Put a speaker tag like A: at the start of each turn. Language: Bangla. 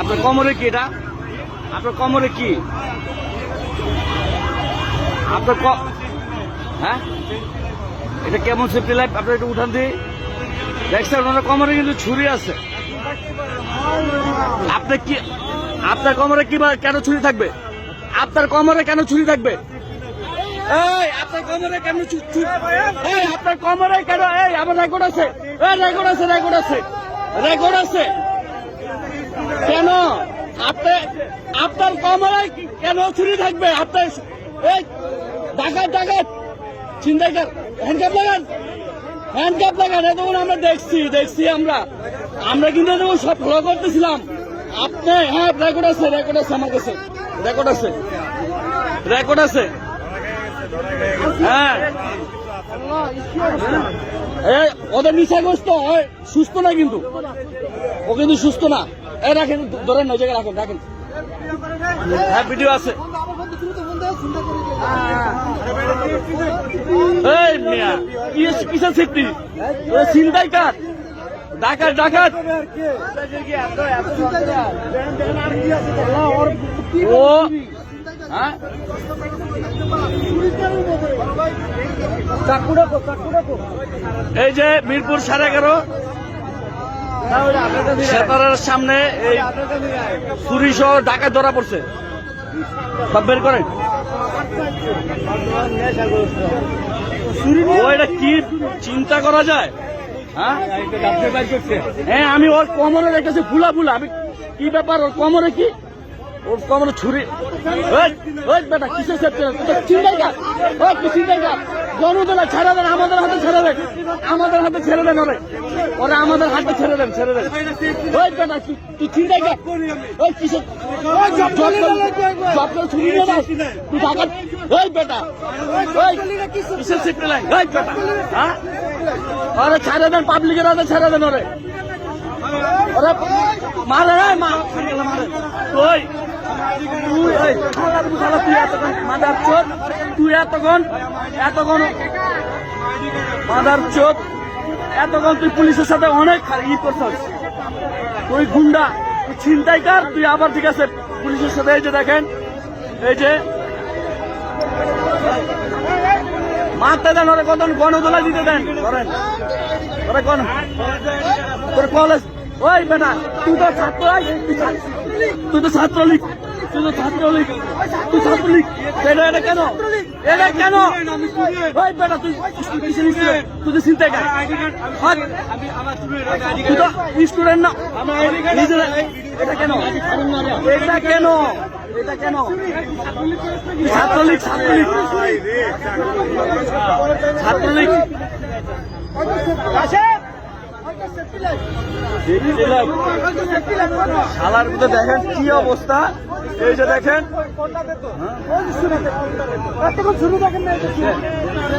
A: আপনার কোমরে কি এটা? আপনার কোমরে কি? আপনার হ্যাঁ? এটা কেমন সেফটি লাইফ? আপনার একটু উঠান দিই দেখছেন ওনার কোমরে কিন্তু ছুরি আছে। আপনার কি আপনার কোমরে কি কেন ছুরি থাকবে? আপনার কোমরে কেন ছুরি থাকবে? আপনার কোমরে কেন আপনার কোমরে কেন আছে। রেকর্ড আছে রেকর্ড আছে। রেকর্ড আছে। কেন? আপনি আপনার কোমরে কেন ছুরি থাকবে? আপনার এই, ডাকাত ডাকাত! চিন্তাকার হ্যান্ডকাপ লাগান! হ্যান্ডকাপ লাগান! এতক্ষণ আমরা দেখছি দেখছি আমরা। আমরা কিন্তু এতক্ষণ সব ফলো করতেছিলাম। আপনি হ্যাঁ রেকর্ড আছে রেকর্ড আছে আমার কাছে। রেকর্ড আছে। রেকর্ড আছে। হ্যাঁ। ওদের নিশাগ্রস্ত হয়, সুস্থ না কিন্তু। ও কিন্তু সুস্থ না। এই রাখেন, ধরেন রাখেন রাখেন। হ্যাঁ ভিডিও আছে। চিন্তাই কার? ডাকাত ডাকাত। ও হ্যাঁ? এই যে মিরপুর সাড়ে এগারো। সেতারের সামনে এই চুরি সহ ডাকাত ধরা পড়ছে। সব বের করেন। এটা কি চিন্তা করা যায়? হ্যাঁ? হ্যাঁ আমি ওর কোমরে রেখেছি, ফুলা ফুলা। আমি কি ব্যাপার, ওর কমরে কি? ওর কমরে ছুরি। বেটা, কিসের চিন্তাই কাজ জনতলা ছেড়ে দেন আমাদের হাতে ছেড়ে দেন। আমাদের হাতে ছেড়ে দেন ওরে। ওরে আমাদের হাতে ছেড়ে দেন ছেড়ে দেন। ওই বেটা তুই- তুই চিন্তাই কাজ ওই কিসের ওই জব জব করে ছুরি নিয়ে তুই টাকা ওই বেটা। ওই কিসের সেফটি লাইন ওই বেটা। হ্যাঁ? ওরে ছেড়ে দেন পাবলিকের হাতে ছেড়ে দেন ওরে। ওরে মারে মারে। ওই তুই তুই এতক্ষণ মাদার চোদ তুই এতক্ষণ এতক্ষণ মাদার এতক্ষণ তুই পুলিশের সাথে অনেক ই করছিস তুই গুন্ডা তুই তুই আবার ঠিক আছে পুলিশের সাথে এই যে দেখেন এই যে মারতে দেন ওরা কত গণদোলা দিতে দেন করেন ওরা তোর কলেজ ওই বেটা তুই তো ছাত্র তুই তো ছাত্রলীগ তো ছাত্রলীগ। তুই ছাত্রলীগ। এটা এটা কেন? এটা কেন? বেটা, তুই তুই চিন্তা কর তুই তো স্টুডেন্ট না। এটা কেন? এটা কেন? ছাত্রলীগ ছাত্রলীগ। ছাত্রলীগ। শালার মধ্যে দেখেন কি অবস্থা? এই যে দেখেন।